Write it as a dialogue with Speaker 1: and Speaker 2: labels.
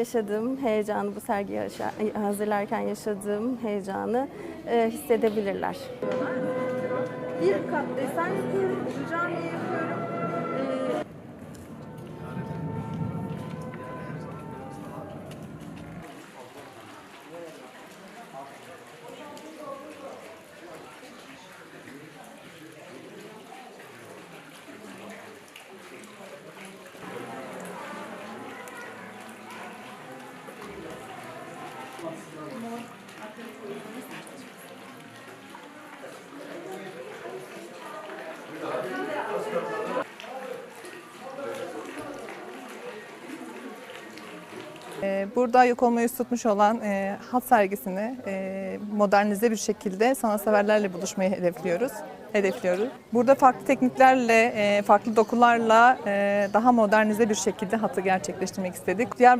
Speaker 1: yaşadığım heyecanı, bu sergiyi hazırlarken yaşadığım heyecanı hissedebilirler. Bir kat desen.
Speaker 2: Burada yok olmayı tutmuş olan e, hat sergisini e, modernize bir şekilde sanatseverlerle buluşmayı hedefliyoruz. Hedefliyoruz. Burada farklı tekniklerle, e, farklı dokularla e, daha modernize bir şekilde hatı gerçekleştirmek istedik. Diğer